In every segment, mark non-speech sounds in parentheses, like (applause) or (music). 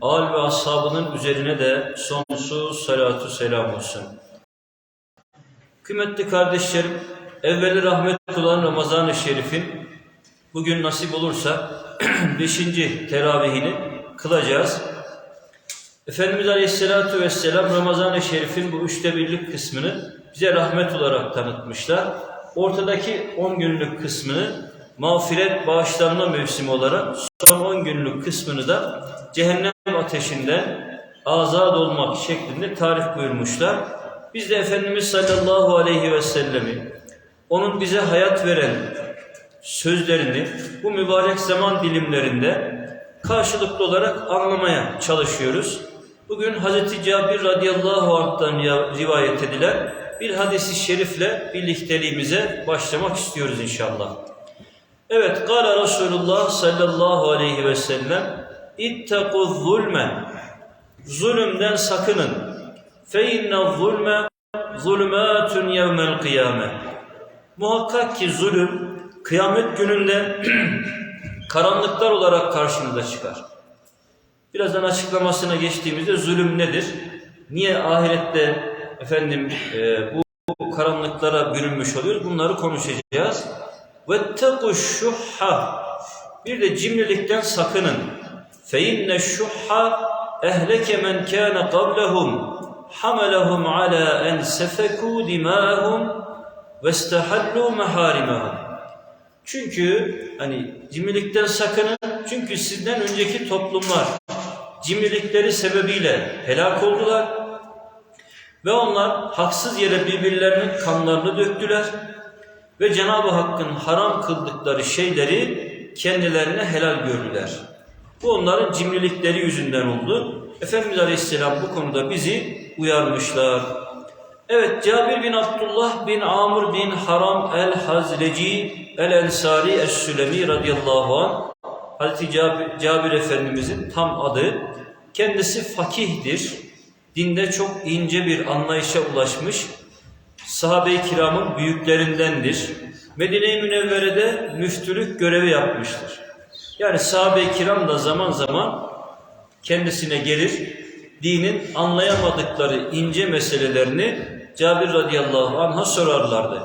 al ve ashabının üzerine de sonsuz salatu selam olsun. Kıymetli kardeşlerim, evveli rahmet olan Ramazan-ı Şerif'in bugün nasip olursa (clears throat) beşinci teravihini kılacağız. Efendimiz Aleyhisselatü Vesselam Ramazan-ı Şerif'in bu üçte birlik kısmını bize rahmet olarak tanıtmışlar. Ortadaki 10 günlük kısmını mağfiret bağışlanma mevsimi olarak son 10 günlük kısmını da cehennem ateşinden azad olmak şeklinde tarif buyurmuşlar. Biz de Efendimiz sallallahu aleyhi ve sellemi onun bize hayat veren sözlerini bu mübarek zaman dilimlerinde karşılıklı olarak anlamaya çalışıyoruz. Bugün Hz. Cabir radıyallahu anh'tan rivayet edilen bir hadisi şerifle birlikteliğimize başlamak istiyoruz inşallah. Evet, Kala Resulullah sallallahu aleyhi ve sellem İttekû zulme Zulümden sakının. Fe inne zulme zulmâtun yevmel kıyame Muhakkak ki zulüm kıyamet gününde (clears throat) karanlıklar olarak karşımıza çıkar. Birazdan açıklamasına geçtiğimizde zulüm nedir? Niye ahirette efendim e, bu karanlıklara bürünmüş oluyoruz? Bunları konuşacağız. وَاتَّقُوا الشُّحَّ Bir de cimrilikten sakının. فَاِنَّ الشُّحَّ اَهْلَكَ مَنْ كَانَ قَبْلَهُمْ حَمَلَهُمْ عَلَى اَنْ سَفَكُوا دِمَاءَهُمْ وَاسْتَحَلُّوا مَحَارِمَهُمْ Çünkü hani cimrilikten sakının. Çünkü sizden önceki toplumlar cimrilikleri sebebiyle helak oldular. Ve onlar haksız yere birbirlerinin kanlarını döktüler. ve Cenab-ı Hakk'ın haram kıldıkları şeyleri kendilerine helal gördüler. Bu onların cimrilikleri yüzünden oldu. Efendimiz Aleyhisselam bu konuda bizi uyarmışlar. Evet Cabir bin Abdullah bin Amr bin Haram el-Hazreci el-Ensari es-Sülemi radıyallahu anh Hazreti Cabir, Cabir Efendimizin tam adı. Kendisi fakihdir. Dinde çok ince bir anlayışa ulaşmış. Sahabe-i kiramın büyüklerindendir. Medine-i Münevvere'de müftülük görevi yapmıştır. Yani sahabe-i kiram da zaman zaman kendisine gelir, dinin anlayamadıkları ince meselelerini Cabir radıyallahu anh'a sorarlardı.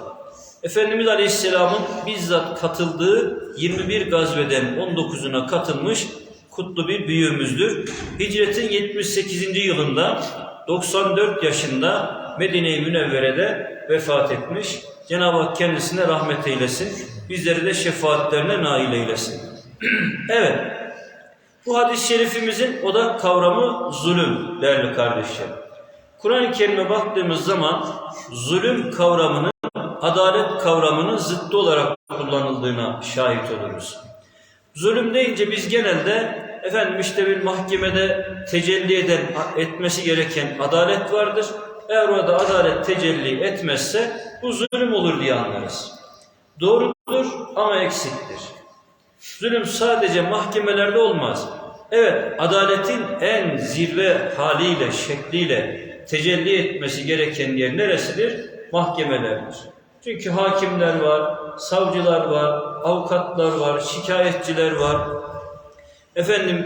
Efendimiz Aleyhisselam'ın bizzat katıldığı 21 gazveden 19'una katılmış kutlu bir büyüğümüzdür. Hicretin 78. yılında 94 yaşında Medine-i Münevvere'de vefat etmiş. Cenab-ı Hak kendisine rahmet eylesin. Bizleri de şefaatlerine nail eylesin. (clears throat) evet. Bu hadis-i şerifimizin odak kavramı zulüm değerli kardeşlerim. Kur'an-ı Kerim'e baktığımız zaman zulüm kavramının adalet kavramının zıttı olarak kullanıldığına şahit oluruz. Zulüm deyince biz genelde efendim işte bir mahkemede tecelli eden, etmesi gereken adalet vardır. Eğer orada adalet tecelli etmezse bu zulüm olur diye anlarız. Doğrudur ama eksiktir. Zulüm sadece mahkemelerde olmaz. Evet, adaletin en zirve haliyle, şekliyle tecelli etmesi gereken yer neresidir? Mahkemelerdir. Çünkü hakimler var, savcılar var, avukatlar var, şikayetçiler var. Efendim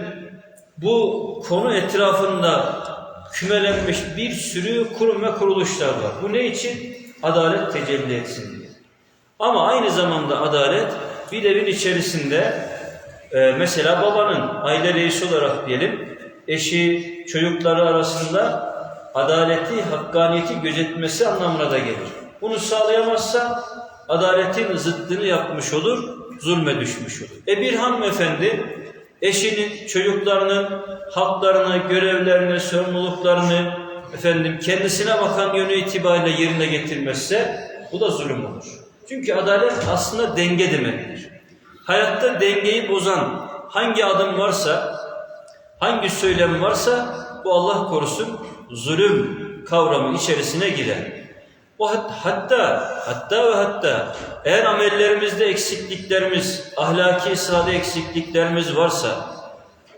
bu konu etrafında kümelenmiş bir sürü kurum ve kuruluşlar var. Bu ne için? Adalet tecelli etsin diye. Ama aynı zamanda adalet bir evin içerisinde e, mesela babanın aile reisi olarak diyelim eşi, çocukları arasında adaleti, hakkaniyeti gözetmesi anlamına da gelir. Bunu sağlayamazsa adaletin zıttını yapmış olur, zulme düşmüş olur. E bir hanımefendi eşinin, çocuklarının haklarını, görevlerini, sorumluluklarını efendim kendisine bakan yönü itibariyle yerine getirmezse bu da zulüm olur. Çünkü adalet aslında denge demektir. Hayatta dengeyi bozan hangi adım varsa, hangi söylem varsa bu Allah korusun zulüm kavramı içerisine girer. Hat- hatta hatta ve hatta eğer amellerimizde eksikliklerimiz, ahlaki sade eksikliklerimiz varsa,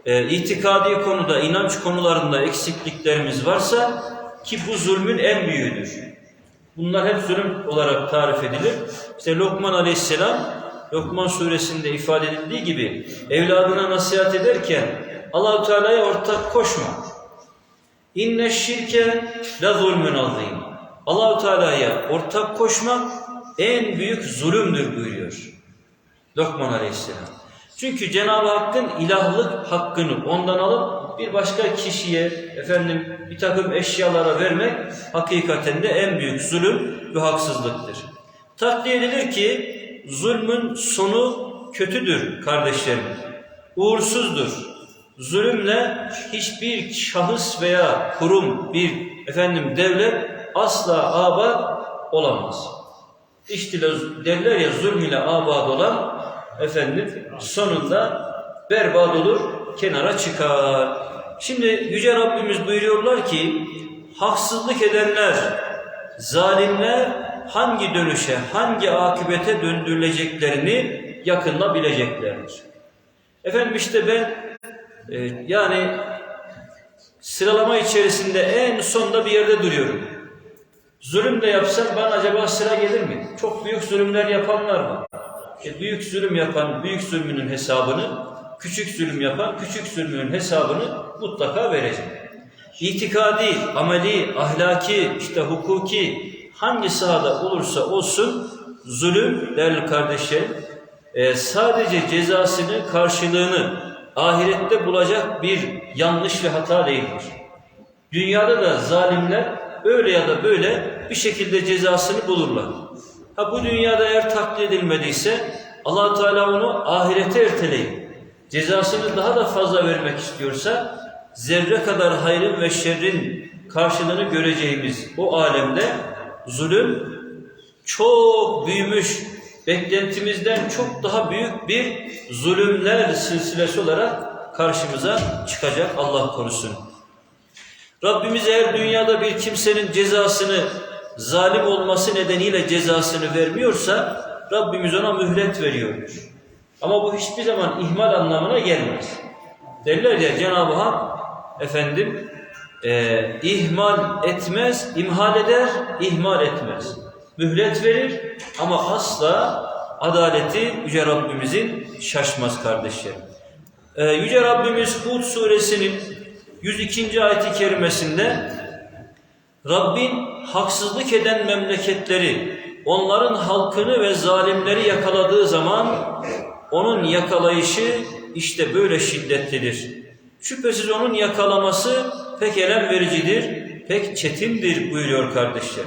e, itikadi konuda, inanç konularında eksikliklerimiz varsa ki bu zulmün en büyüğüdür. Bunlar hep zulüm olarak tarif edilir. İşte Lokman Aleyhisselam, Lokman suresinde ifade edildiği gibi evladına nasihat ederken Allahu Teala'ya ortak koşma. İnne şirke la zulmün azim. Allahu Teala'ya ortak koşmak en büyük zulümdür buyuruyor. Lokman Aleyhisselam. Çünkü Cenab-ı Hakk'ın ilahlık hakkını ondan alıp bir başka kişiye efendim bir takım eşyalara vermek hakikaten de en büyük zulüm ve haksızlıktır. Takdir edilir ki zulmün sonu kötüdür kardeşlerim. Uğursuzdur. Zulümle hiçbir şahıs veya kurum, bir efendim devlet asla abad olamaz. İşte derler ya zulm ile abad olan efendim sonunda berbat olur, kenara çıkar. Şimdi Yüce Rabbimiz buyuruyorlar ki haksızlık edenler, zalimler hangi dönüşe, hangi akıbete döndürüleceklerini yakında bileceklerdir. Efendim işte ben e, yani sıralama içerisinde en sonda bir yerde duruyorum. Zulüm de yapsam bana acaba sıra gelir mi? Çok büyük zulümler yapanlar var. E, büyük zulüm yapan büyük zulmünün hesabını, küçük zulüm yapan küçük zulmünün hesabını mutlaka verecek. İtikadi, ameli, ahlaki, işte hukuki hangi sahada olursa olsun zulüm değerli kardeşlerim e, sadece cezasını, karşılığını ahirette bulacak bir yanlış ve hata değildir. Dünyada da zalimler öyle ya da böyle bir şekilde cezasını bulurlar. Ha bu dünyada eğer takdir edilmediyse allah Teala onu ahirete erteleyip cezasını daha da fazla vermek istiyorsa zerre kadar hayrın ve şerrin karşılığını göreceğimiz o alemde zulüm çok büyümüş, beklentimizden çok daha büyük bir zulümler silsilesi olarak karşımıza çıkacak Allah korusun. Rabbimiz eğer dünyada bir kimsenin cezasını zalim olması nedeniyle cezasını vermiyorsa Rabbimiz ona mühlet veriyordur. Ama bu hiçbir zaman ihmal anlamına gelmez. Derler ya Cenab-ı Hak efendim e, ihmal etmez, imhal eder, ihmal etmez. Mühlet verir ama asla adaleti Yüce Rabbimizin şaşmaz kardeşlerim. E, Yüce Rabbimiz Hud suresinin 102. ayeti kerimesinde Rabbin haksızlık eden memleketleri, onların halkını ve zalimleri yakaladığı zaman onun yakalayışı işte böyle şiddetlidir. Şüphesiz onun yakalaması pek elem vericidir, pek çetindir buyuruyor kardeşler.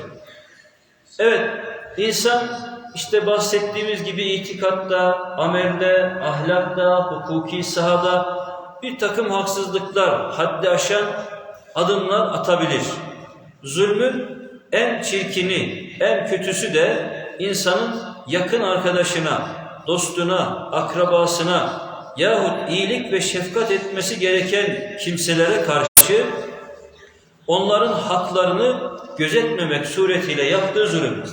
Evet, insan işte bahsettiğimiz gibi itikatta, amelde, ahlakta, hukuki sahada bir takım haksızlıklar, haddi aşan adımlar atabilir. Zulmün en çirkini, en kötüsü de insanın yakın arkadaşına, dostuna, akrabasına yahut iyilik ve şefkat etmesi gereken kimselere karşı onların haklarını gözetmemek suretiyle yaptığı zulümdür.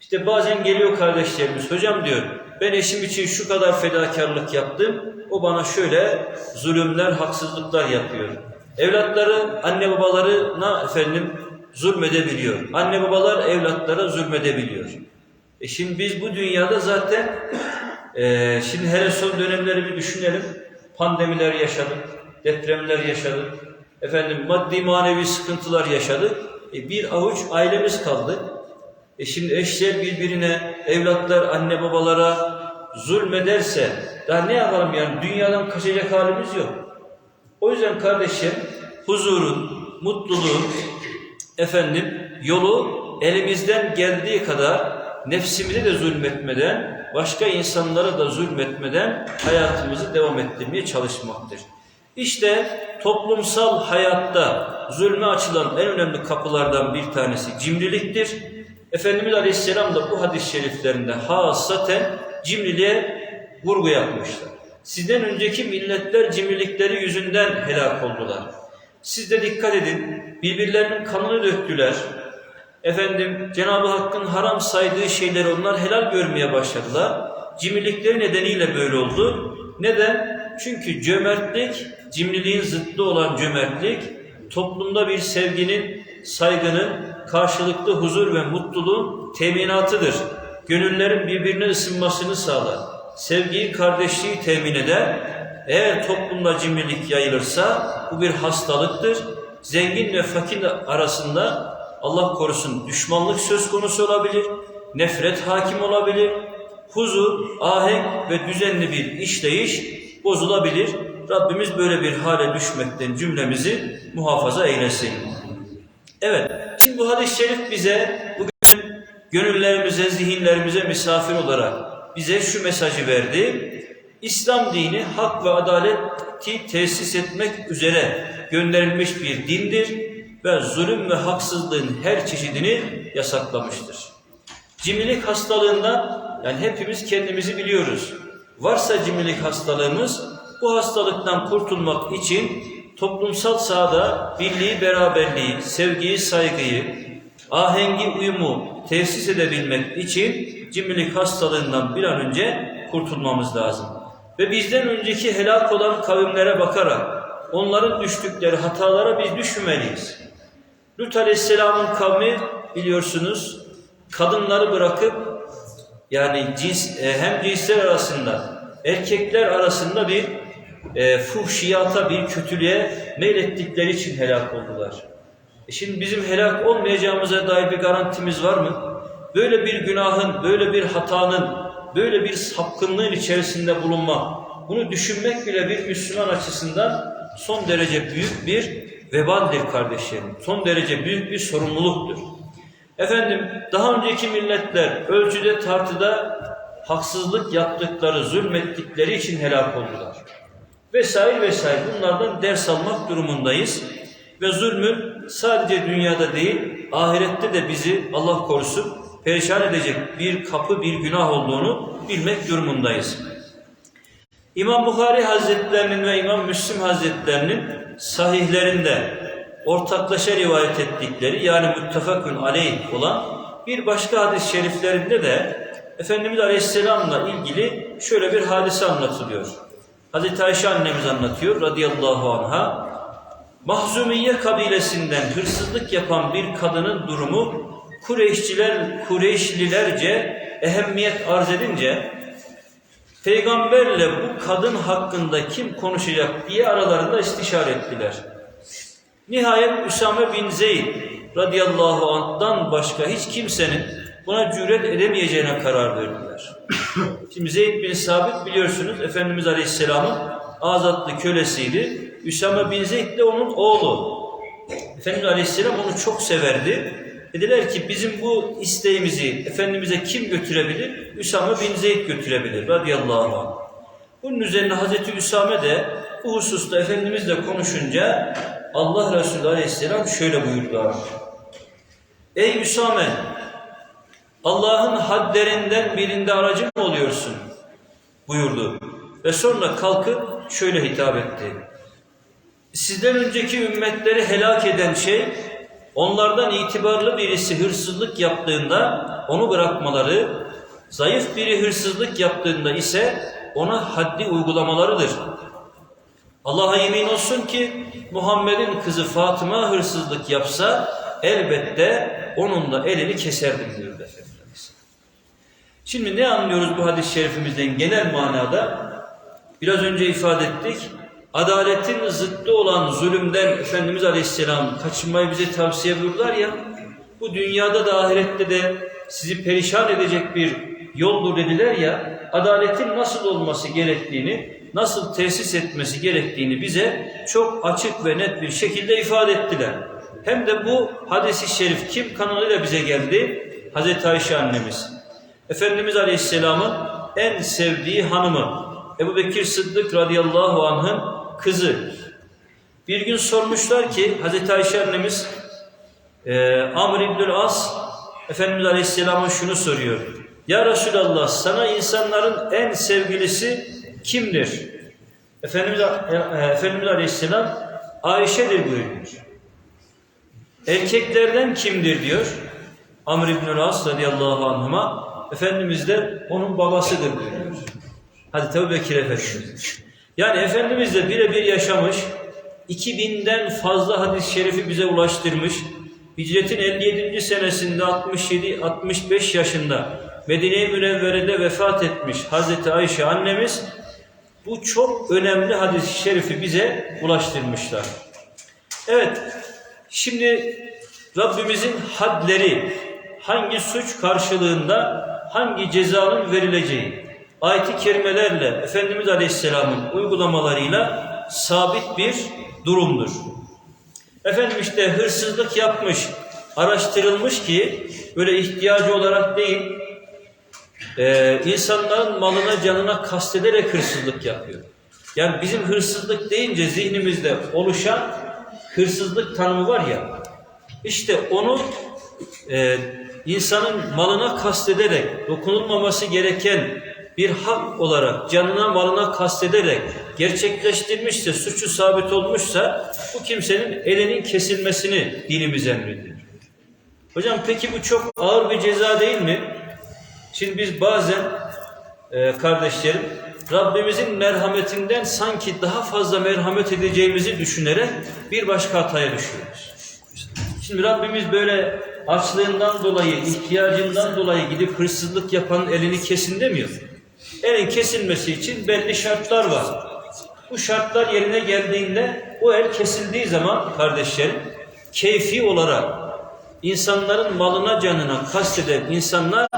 İşte bazen geliyor kardeşlerimiz, hocam diyor, ben eşim için şu kadar fedakarlık yaptım, o bana şöyle zulümler, haksızlıklar yapıyor. Evlatları, anne babalarına efendim zulmedebiliyor. Anne babalar evlatlara zulmedebiliyor. E şimdi biz bu dünyada zaten, e, şimdi hele son dönemleri bir düşünelim. Pandemiler yaşadık, depremler yaşadık, efendim maddi manevi sıkıntılar yaşadık. E, bir avuç ailemiz kaldı. E şimdi eşler birbirine, evlatlar anne babalara zulmederse daha ne yapalım yani dünyadan kaçacak halimiz yok. O yüzden kardeşim huzurun, mutluluğun efendim yolu elimizden geldiği kadar nefsimize de zulmetmeden, başka insanlara da zulmetmeden hayatımızı devam ettirmeye çalışmaktır. İşte toplumsal hayatta zulme açılan en önemli kapılardan bir tanesi cimriliktir. Efendimiz Aleyhisselam da bu hadis-i şeriflerinde hasaten cimriliğe vurgu yapmışlar. Sizden önceki milletler cimrilikleri yüzünden helak oldular. Siz de dikkat edin. Birbirlerinin kanını döktüler. Efendim Cenab-ı Hakk'ın haram saydığı şeyleri onlar helal görmeye başladılar. Cimrilikleri nedeniyle böyle oldu. Neden? Çünkü cömertlik, cimriliğin zıttı olan cömertlik, toplumda bir sevginin, saygının, karşılıklı huzur ve mutluluğun teminatıdır. Gönüllerin birbirine ısınmasını sağlar. Sevgiyi, kardeşliği temin eder. Eğer toplumda cimrilik yayılırsa bu bir hastalıktır. Zengin ve fakir arasında Allah korusun düşmanlık söz konusu olabilir, nefret hakim olabilir, huzur, ahenk ve düzenli bir işleyiş bozulabilir. Rabbimiz böyle bir hale düşmekten cümlemizi muhafaza eylesin. Evet, bu hadis-i şerif bize bugün gönüllerimize, zihinlerimize misafir olarak bize şu mesajı verdi. İslam dini hak ve adaleti tesis etmek üzere gönderilmiş bir dindir ve zulüm ve haksızlığın her çeşidini yasaklamıştır. Cimrilik hastalığından yani hepimiz kendimizi biliyoruz. Varsa cimrilik hastalığımız bu hastalıktan kurtulmak için toplumsal sahada birliği, beraberliği, sevgiyi, saygıyı, ahengi, uyumu tesis edebilmek için cimrilik hastalığından bir an önce kurtulmamız lazım. Ve bizden önceki helak olan kavimlere bakarak onların düştükleri hatalara biz düşmemeliyiz. Lut Aleyhisselam'ın kavmi biliyorsunuz kadınları bırakıp yani cins, e, hem cinsler arasında erkekler arasında bir e, fuhşiyata bir kötülüğe meylettikleri için helak oldular. E şimdi bizim helak olmayacağımıza dair bir garantimiz var mı? Böyle bir günahın, böyle bir hatanın, böyle bir sapkınlığın içerisinde bulunmak, bunu düşünmek bile bir Müslüman açısından son derece büyük bir vebaldir kardeşlerim. Son derece büyük bir sorumluluktur. Efendim daha önceki milletler ölçüde tartıda haksızlık yaptıkları, zulmettikleri için helak oldular. Vesaire vesaire bunlardan ders almak durumundayız. Ve zulmün sadece dünyada değil ahirette de bizi Allah korusun perişan edecek bir kapı bir günah olduğunu bilmek durumundayız. İmam Bukhari Hazretlerinin ve İmam Müslim Hazretlerinin sahihlerinde ortaklaşa rivayet ettikleri yani müttefakün aleyh olan bir başka hadis-i şeriflerinde de Efendimiz Aleyhisselam'la ilgili şöyle bir hadise anlatılıyor. Hazreti Ayşe annemiz anlatıyor radıyallahu anha. Mahzumiye kabilesinden hırsızlık yapan bir kadının durumu Kureyşçiler, Kureyşlilerce ehemmiyet arz edince peygamberle bu kadın hakkında kim konuşacak diye aralarında istişare ettiler. Nihayet Üsame bin Zeyd radıyallahu anh'dan başka hiç kimsenin buna cüret edemeyeceğine karar verdiler. Şimdi Zeyd bin Sabit biliyorsunuz Efendimiz Aleyhisselam'ın azatlı kölesiydi. Üsame bin Zeyd de onun oğlu. Efendimiz Aleyhisselam onu çok severdi. Dediler ki bizim bu isteğimizi Efendimiz'e kim götürebilir? Üsame bin Zeyd götürebilir radıyallahu anh. Bunun üzerine Hazreti Üsame de bu hususta Efendimizle konuşunca Allah Resulü Aleyhisselam şöyle buyurdular. Ey Üsame Allah'ın haddlerinden birinde aracı mı oluyorsun? buyurdu. Ve sonra kalkıp şöyle hitap etti. Sizden önceki ümmetleri helak eden şey onlardan itibarlı birisi hırsızlık yaptığında onu bırakmaları, zayıf biri hırsızlık yaptığında ise ona haddi uygulamalarıdır. Allah'a yemin olsun ki Muhammed'in kızı Fatıma hırsızlık yapsa elbette onun da elini keserdim diyor Efendimiz. Şimdi ne anlıyoruz bu hadis-i şerifimizden genel manada? Biraz önce ifade ettik. Adaletin zıttı olan zulümden Efendimiz Aleyhisselam kaçınmayı bize tavsiye buyurdular ya. Bu dünyada da ahirette de sizi perişan edecek bir yoldur dediler ya. Adaletin nasıl olması gerektiğini, nasıl tesis etmesi gerektiğini bize çok açık ve net bir şekilde ifade ettiler. Hem de bu hadisi şerif kim kanalıyla bize geldi? Hazreti Ayşe annemiz. Efendimiz Aleyhisselam'ın en sevdiği hanımı Ebu Bekir Sıddık radıyallahu anh'ın kızı. Bir gün sormuşlar ki Hazreti Ayşe annemiz e, Amr İbnül As Efendimiz Aleyhisselam'a şunu soruyor. Ya Resulallah sana insanların en sevgilisi kimdir? Efendimiz, e, Efendimiz Aleyhisselam Ayşe'dir buyuruyor. Erkeklerden kimdir diyor. Amr İbn-i As radıyallahu anhuma. Efendimiz de onun babasıdır buyuruyor. Hadi Ebu Bekir Efendimiz. Yani Efendimiz de birebir yaşamış. 2000'den fazla hadis-i şerifi bize ulaştırmış. Hicretin 57. senesinde 67-65 yaşında Medine-i Münevvere'de vefat etmiş Hazreti Ayşe annemiz bu çok önemli hadis-i şerifi bize ulaştırmışlar. Evet, şimdi Rabbimizin hadleri hangi suç karşılığında hangi cezanın verileceği ayet-i kerimelerle Efendimiz Aleyhisselam'ın uygulamalarıyla sabit bir durumdur. Efendim işte hırsızlık yapmış, araştırılmış ki böyle ihtiyacı olarak değil, e, insanların malına canına kastederek hırsızlık yapıyor. Yani bizim hırsızlık deyince zihnimizde oluşan hırsızlık tanımı var ya, işte onu e, insanın malına kastederek dokunulmaması gereken bir hak olarak canına malına kastederek gerçekleştirmişse, suçu sabit olmuşsa bu kimsenin elinin kesilmesini dinimiz emrediyor. Hocam peki bu çok ağır bir ceza değil mi? Şimdi biz bazen e, kardeşlerim Rabbimizin merhametinden sanki daha fazla merhamet edeceğimizi düşünerek bir başka hataya düşüyoruz. Şimdi Rabbimiz böyle açlığından dolayı, ihtiyacından dolayı gidip hırsızlık yapanın elini kesin demiyor. Elin kesilmesi için belli şartlar var. Bu şartlar yerine geldiğinde o el kesildiği zaman kardeşlerim keyfi olarak insanların malına canına kasteden insanlar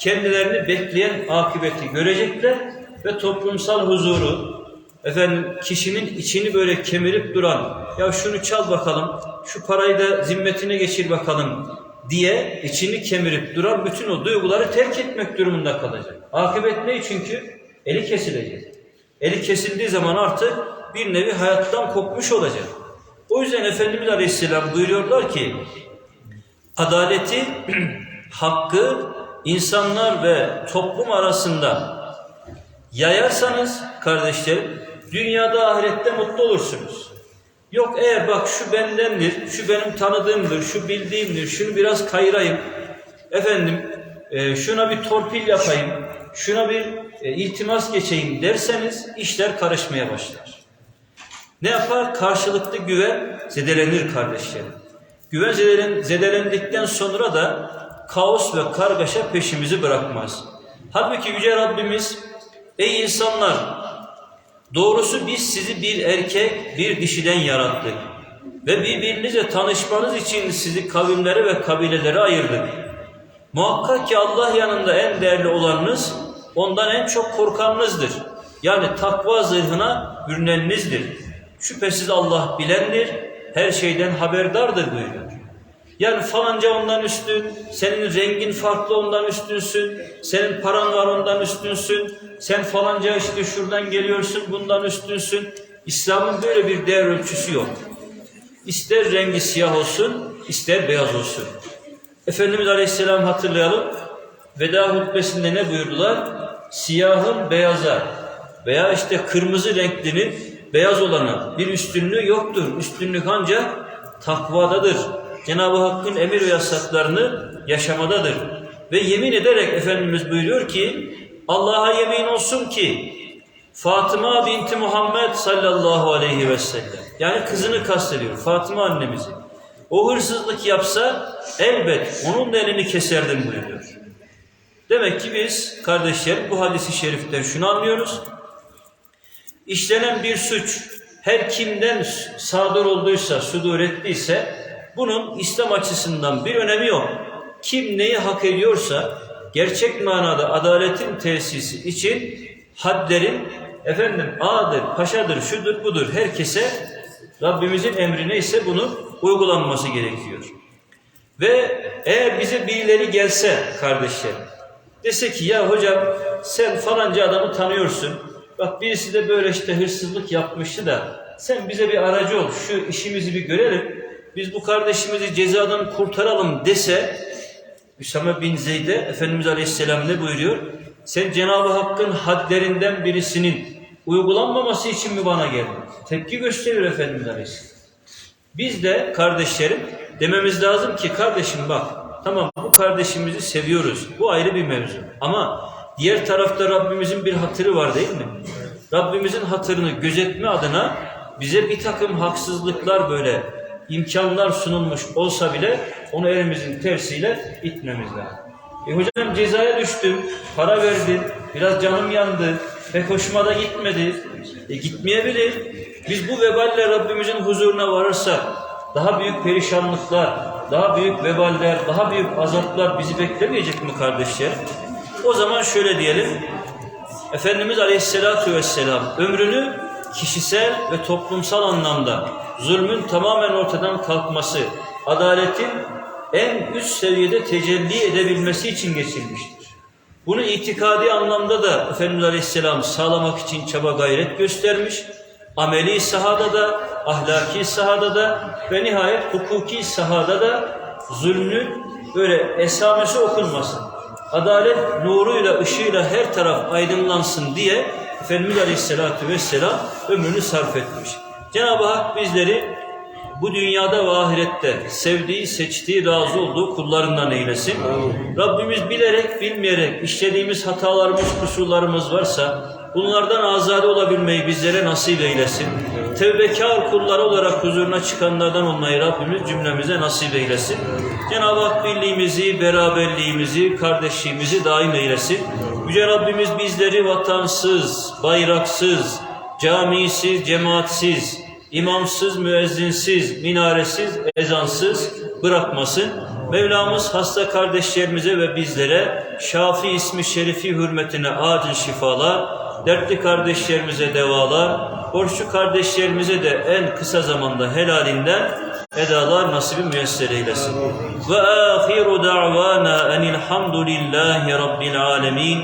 kendilerini bekleyen akıbeti görecekler ve toplumsal huzuru efendim kişinin içini böyle kemirip duran ya şunu çal bakalım şu parayı da zimmetine geçir bakalım diye içini kemirip duran bütün o duyguları terk etmek durumunda kalacak. Akıbet ne? Çünkü eli kesilecek. Eli kesildiği zaman artık bir nevi hayattan kopmuş olacak. O yüzden Efendimiz Aleyhisselam buyuruyorlar ki adaleti, (clears throat) hakkı insanlar ve toplum arasında yayarsanız kardeşlerim dünyada ahirette mutlu olursunuz. Yok eğer bak şu bendendir, şu benim tanıdığımdır, şu bildiğimdir, şunu biraz kayırayım. Efendim e, şuna bir torpil yapayım, şuna bir e, iltimas geçeyim derseniz işler karışmaya başlar. Ne yapar? Karşılıklı güven zedelenir kardeşlerim. Güven zedelen, zedelendikten sonra da kaos ve kargaşa peşimizi bırakmaz. Halbuki Yüce Rabbimiz, ey insanlar Doğrusu biz sizi bir erkek, bir dişiden yarattık. Ve birbirinize tanışmanız için sizi kavimlere ve kabilelere ayırdık. Muhakkak ki Allah yanında en değerli olanınız, ondan en çok korkanınızdır. Yani takva zırhına bürünenizdir. Şüphesiz Allah bilendir, her şeyden haberdardır buyuruyor. Yani falanca ondan üstün, senin rengin farklı ondan üstünsün, senin paran var ondan üstünsün, sen falanca işte şuradan geliyorsun bundan üstünsün. İslam'ın böyle bir değer ölçüsü yok. İster rengi siyah olsun, ister beyaz olsun. Efendimiz Aleyhisselam hatırlayalım. Veda hutbesinde ne buyurdular? Siyahın beyaza veya işte kırmızı renklinin beyaz olana bir üstünlüğü yoktur. Üstünlük ancak takvadadır. Cenab-ı Hakk'ın emir ve yasaklarını yaşamadadır. Ve yemin ederek Efendimiz buyuruyor ki Allah'a yemin olsun ki Fatıma binti Muhammed sallallahu aleyhi ve sellem yani kızını kastediyor Fatıma annemizi. O hırsızlık yapsa elbet onun da elini keserdim buyuruyor. Demek ki biz kardeşler bu hadisi şeriften şunu anlıyoruz. İşlenen bir suç her kimden sadır olduysa, sudur ettiyse bunun İslam açısından bir önemi yok. Kim neyi hak ediyorsa gerçek manada adaletin tesisi için hadlerin efendim ağadır, paşadır, şudur budur herkese Rabbimizin emri neyse bunu uygulanması gerekiyor. Ve eğer bize birileri gelse kardeşler dese ki ya hocam sen falanca adamı tanıyorsun. Bak birisi de böyle işte hırsızlık yapmıştı da sen bize bir aracı ol şu işimizi bir görelim. Biz bu kardeşimizi cezadan kurtaralım dese Üsame bin Zeyd'e Efendimiz Aleyhisselam ne buyuruyor? Sen Cenab-ı Hakk'ın hadlerinden birisinin uygulanmaması için mi bana geldin? Tepki gösterir Efendimiz Aleyhisselam. Biz de kardeşlerim dememiz lazım ki kardeşim bak tamam bu kardeşimizi seviyoruz. Bu ayrı bir mevzu. Ama diğer tarafta Rabbimizin bir hatırı var değil mi? Rabbimizin hatırını gözetme adına bize bir takım haksızlıklar böyle imkanlar sunulmuş olsa bile onu elimizin tersiyle itmemiz lazım. E hocam cezaya düştüm, para verdim, biraz canım yandı, pek hoşuma da gitmedi. E gitmeyebilir. Biz bu veballe Rabbimizin huzuruna varırsak daha büyük perişanlıklar, daha büyük veballer, daha büyük azaplar bizi beklemeyecek mi kardeşler? O zaman şöyle diyelim. Efendimiz Aleyhisselatü Vesselam ömrünü kişisel ve toplumsal anlamda zulmün tamamen ortadan kalkması, adaletin en üst seviyede tecelli edebilmesi için geçirmiştir. Bunu itikadi anlamda da Efendimiz Aleyhisselam sağlamak için çaba gayret göstermiş. Ameli sahada da, ahlaki sahada da ve nihayet hukuki sahada da zulmün böyle esamesi okunmasın. Adalet nuruyla, ışığıyla her taraf aydınlansın diye Efendimiz Aleyhisselatü Vesselam ömrünü sarf etmiş. Cenab-ı Hak bizleri bu dünyada ve ahirette sevdiği, seçtiği, razı olduğu kullarından eylesin. Rabbimiz bilerek, bilmeyerek işlediğimiz hatalarımız, kusurlarımız varsa bunlardan azade olabilmeyi bizlere nasip eylesin. Tevbekar kulları olarak huzuruna çıkanlardan olmayı Rabbimiz cümlemize nasip eylesin. Cenab-ı Hak birliğimizi, beraberliğimizi, kardeşliğimizi daim eylesin. Yüce Rabbimiz bizleri vatansız, bayraksız, camisiz, cemaatsiz, imamsız, müezzinsiz, minaresiz, ezansız bırakmasın. Mevlamız hasta kardeşlerimize ve bizlere Şafi ismi şerifi hürmetine acil şifalar, dertli kardeşlerimize devalar, borçlu kardeşlerimize de en kısa zamanda helalinden edalar nasibi müyesser eylesin. Ve ahiru da'vana enilhamdülillahi rabbil alemin.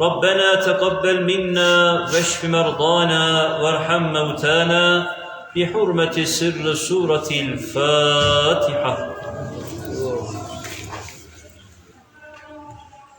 Rabbena teqabbel minna veşfi merdana verham mevtana. بحرمة سر سورة الفاتحة.